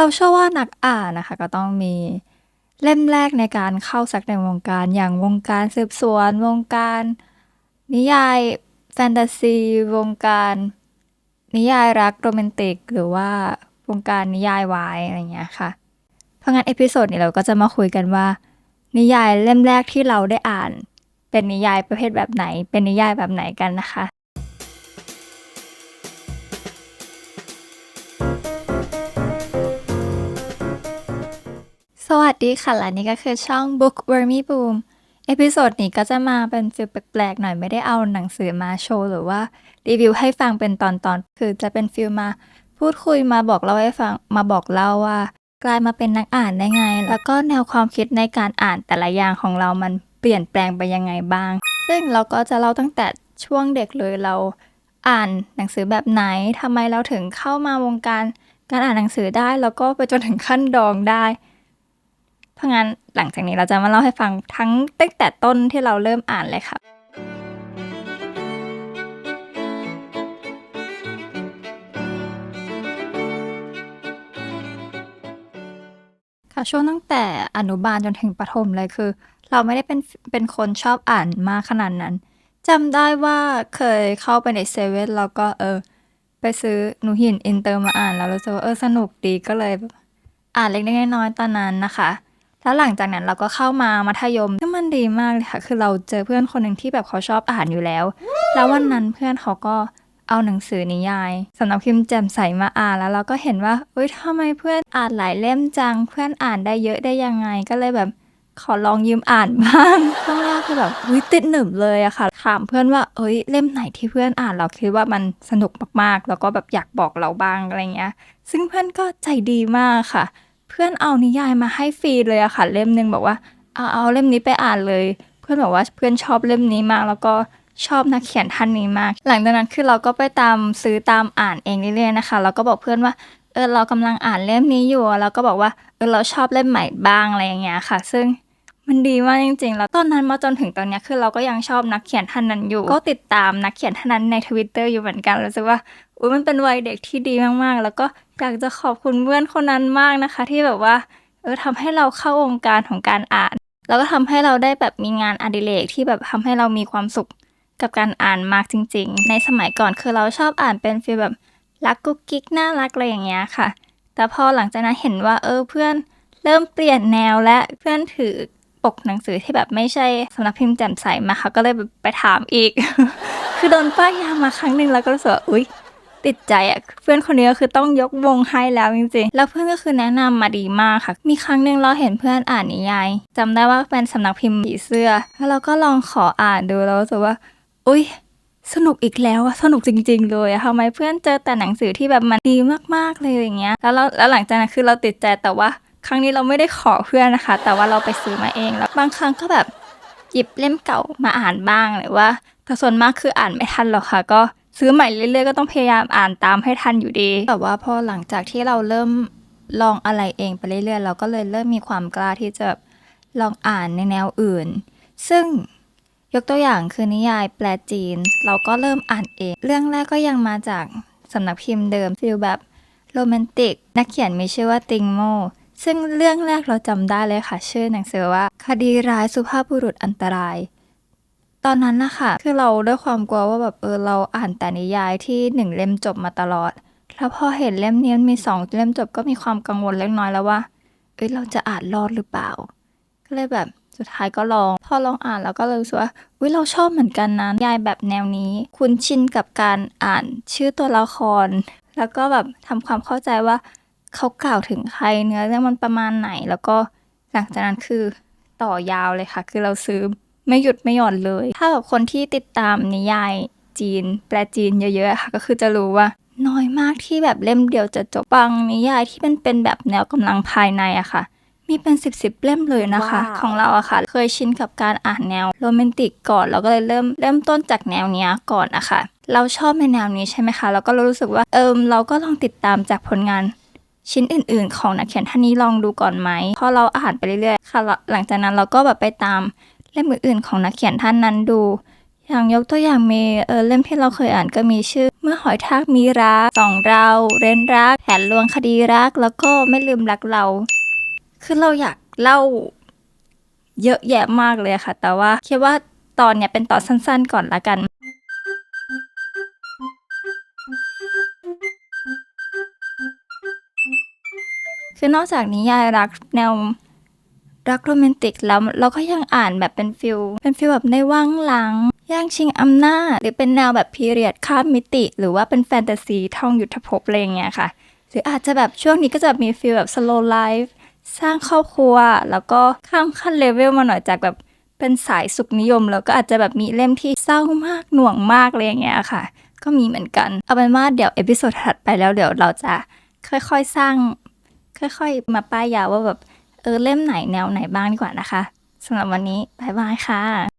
เราเชื่อว่านักอ่านนะคะ ก็ต้องมีเล่มแรกในการเข้าสักในวงการ อย่างวงการสืบสวน วงการ นิยายแฟนตาซี วงการ นิยายรักโรแมนติก หรือว่าวงการนิยายวายอะไรอย่างเงี้ยค่ะ เพราะงั้นเอพิโซดนี้เราก็จะมาคุยกันว่า นิยายเล่มแรกที่เราได้อ่าน เป็นนิยายประเภทแบบไหน เป็นนิยายแบบไหนกันนะคะ วัสดีค่ะ และนี่ก็คือช่อง Book Wormy Boom เอพิโซดนี้ก็จะมาเป็นฟิลแปลกๆหน่อยไม่ได้เอาหนังสือมาโชว์หรือว่ารีวิวให้ฟังเป็นตอนๆ คือจะเป็นฟิลมาพูดคุยมาบอกเล่าให้ฟังมาบอกเล่าว่า กลายมาเป็นนักอ่านได้ไง แล้วก็แนวความคิดในการอ่านแต่ละอย่างของเรามันเปลี่ยนแปลงไปยังไงบ้าง ซึ่งเราก็จะเล่าตั้งแต่ช่วงเด็กเลยเราอ่านหนังสือแบบไหนทำไมเราถึงเข้ามาวงการการอ่านหนังสือได้แล้วก็ไปจนถึงขั้นดองได้ เพราะงั้นหลังจากนี้เราจะมาเล่าให้ฟังทั้งตั้งแต่ต้นที่เราเริ่มอ่านเลยค่ะค่ะช่วงตั้งแต่อนุบาลจนถึงประถมเลยคือ เราไม่ได้เป็นเป็นคนชอบอ่านมากขนาดนั้นจำได้ว่าเคยเข้าไปในเซเว่นแล้วก็เออ ไปซื้อหนูหินอินเตอร์มาอ่านแล้วรู้สึกว่าเออสนุกดีก็เลย อ่านเล็กๆน้อยๆตอนนั้นนะคะ แล้วหลังจากนั้นเราก็เข้ามามัธยมซึ่งมันดีมากเลยค่ะ คือเราเจอเพื่อนคนหนึ่งที่แบบเขาชอบอ่านอยู่แล้ว แล้ววันนั้นเพื่อนเขาก็เอาหนังสือนิยายสำนักพิมพ์แจ่มใสมาอ่านแล้วเราก็เห็นว่าเอ้ยทำไมเพื่อนอ่านหลายเล่มจัง เพื่อนอ่านได้เยอะได้ยังไง ก็เลยแบบขอลองยืมอ่านบ้างช่วงแรกคือแบบอุ้ยติดหนึบเลยอะค่ะ ถามเพื่อนว่า เอ้ยเล่มไหนที่เพื่อนอ่านเราคิดว่ามันสนุกมากๆ แล้วก็แบบอยากบอกเราบ้างอะไรเงี้ย ซึ่งเพื่อนก็ใจดีมากค่ะ เพื่อนเอานิยายมาให้ฟรีเลยอะค่ะ เล่มหนึ่งบอกว่าเอาเอาเล่มนี้ไปอ่านเลย เพื่อนบอกว่าเพื่อนชอบเล่มนี้มาก แล้วก็ชอบนักเขียนท่านนี้มาก หลังจากนั้นคือเราก็ไปตามซื้อตามอ่านเองเรื่อยๆนะคะเราก็บอกเพื่อนว่าเออเรากำลังอ่านเล่มนี้อยู่ แล้วก็บอกว่าเออเราชอบเล่มใหม่บ้างอะไรอย่างเงี้ยค่ะ ซึ่งมันดีมากจริงๆ แล้วตอนนั้นมาจนถึงตอนนี้คือเราก็ยังชอบนักเขียนท่านนั้นอยู่ ก็ติดตามนักเขียนท่านนั้นในทวิตเตอร์อยู่เหมือนกันรู้สึกว่า อุ้ยมันเป็นวัยเด็กที่ดีมากๆ แล้วก็อยากจะขอบคุณเพื่อนคนนั้นมากนะคะ ที่แบบว่าเออทำให้เราเข้าวงการของการอ่าน แล้วก็ทำให้เราได้แบบมีงานอดิเรกที่แบบทำให้เรามีความสุขกับการอ่านมากจริง ๆ ในสมัยก่อนคือเราชอบอ่านเป็นฟีลแบบรักกุ๊กกิ๊กน่ารักอะไรอย่างเงี้ยค่ะ แต่พอหลังจากนั้นเห็นว่าเออเพื่อนเริ่มเปลี่ยนแนวและเพื่อนถือปกหนังสือที่แบบไม่ใช่สำนักพิมพ์แจ่มใสมาค่ะก็เลยไปถามอีก คือโดนป้ายยามาครั้งหนึ่งแล้วก็รู้สึกว่าอุ๊ย ติดใจอะเพื่อนคนนี้ก็คือต้องยกวงให้แล้วจริงๆ แล้วเพื่อนก็คือแนะนำมาดีมากค่ะ มีครั้งหนึ่งเราเห็นเพื่อนอ่านนิยายจำได้ว่าเป็นสำนักพิมพ์ผีเสื้อ แล้วเราก็ลองขออ่านดูแล้วรู้สึกว่า อุ้ยสนุกอีกแล้วอะสนุกจริง ๆ เลยทำไมเพื่อนเจอแต่หนังสือที่แบบมันดีมากๆเลยอย่างเงี้ย แล้วเราแล้วหลังจากนั้นคือเราติดใจแต่ว่าครั้งนี้เราไม่ได้ขอเพื่อนนะคะ แต่ว่าเราไปซื้อมาเองแล้วบางครั้งก็แบบหยิบเล่มเก่ามาอ่านบ้างหรือว่าแต่ส่วนมากคืออ่านไม่ทันหรอกค่ะ ก็ ซื้อใหม่เรื่อยๆก็ต้องพยายามอ่านตามให้ทันอยู่ดี แต่ว่าพอหลังจากที่เราเริ่มลองอะไรเองไปเรื่อยๆ เราก็เลยเริ่มมีความกล้าที่จะลองอ่านในแนวอื่น ซึ่งยกตัวอย่างคือนิยายแปลจีน เราก็เริ่มอ่านเอง เรื่องแรกก็ยังมาจากสำนักพิมพ์เดิมฟิลแบบโรแมนติก นักเขียนมีชื่อว่าติงโมซึ่งเรื่องแรกเราจำได้เลยค่ะ ชื่อหนังสือว่า คดีร้ายสุภาพบุรุษอันตราย ตอนนั้นนะคะคือเราด้วยความกลัวว่าแบบเออเราอ่านแต่นิยายที่หนึ่งเล่มจบมาตลอด แล้วพอเห็นเล่มนี้มันมีสองเล่มจบก็มีความกังวลเล็กน้อยแล้วว่าเอ้ยเราจะอ่านรอดหรือเปล่า ก็เลยแบบสุดท้ายก็ลอง พอลองอ่านแล้วก็เลยรู้สึกว่าอุ้ยเราชอบเหมือนกันนะนิยายแบบแนวนี้ คุ้นชินกับการอ่านชื่อตัวละคร แล้วก็แบบทำความเข้าใจว่าเขากล่าวถึงใครเนื้อเรื่องมันประมาณไหน แล้วก็หลังจากนั้นคือต่อยาวเลยค่ะ คือเราซื้อ ไม่หยุดไม่หย่อนเลย ถ้าแบบคนที่ติดตามนิยายจีน แปลจีนเยอะๆอะค่ะ ก็คือจะรู้ว่าน้อยมากที่แบบเล่มเดียวจะจบบางนิยายที่มันเป็นแบบแนวกำลังภายในอะค่ะ มีเป็นสิบสิบเล่มเลยนะคะว้าวของเราอะค่ะ เคยชินกับการอ่านแนวโรแมนติกก่อนเราก็เลยเริ่มเริ่มต้นจากแนวเนี้ยก่อนนะคะเราชอบในแนวนี้ใช่ไหมคะเราก็รู้สึกว่าเอิมเราก็ลองติดตามจากผลงานชิ้นอื่น ๆ ของนักเขียนท่านนี้ลองดูก่อนไหมพอเราอ่านไปเรื่อยๆค่ะแล้วหลังจากนั้นเราก็แบบไปตาม เล่มอื่นๆของนักเขียนท่านนั้นดู อย่างยกตัวอย่างมีเออเล่มที่เราเคยอ่านก็มีชื่อ เมื่อหอยทากมีรักสองเรา เร้นรัก แผนลวงคดีรัก แล้วก็ไม่ลืมรักเรา คือเราอยากเล่าเยอะแยะมากเลยค่ะ แต่ว่าคิดว่าตอนเนี้ยเป็นตอนสั้นๆ ก่อนละกันคือนอกจากนิยายรักแนว รักโรแมนติกแล้วเราก็ยังอ่านแบบเป็นฟิลเป็นฟิลแบบในวังหลังย่างชิงอำนาจ หรือเป็นแนวแบบพีเรียดข้ามมิติ หรือว่าเป็นแฟนตาซีท่องยุทธภพอะไรเงี้ยค่ะ หรืออาจจะแบบช่วงนี้ก็จะมีฟิลแบบ slow life สร้างครอบครัว แล้วก็ข้ามขั้นเลเวลมาหน่อยจากแบบเป็นสายสุขนิยม แล้วก็อาจจะแบบมีเล่มที่เศร้ามากหน่วงมากอะไรอย่างเงี้ยค่ะ ก็มีเหมือนกัน เอาเป็นว่าเดี๋ยวเอพิโซดถัดไปแล้วเดี๋ยวเราจะค่อยๆสร้าง ค่อยๆ มาป้ายยาว่าแบบ อเล่มไหนแนวไหนบ้างดีกว่านะคะสำหรับวันนี้บายบายค่ะ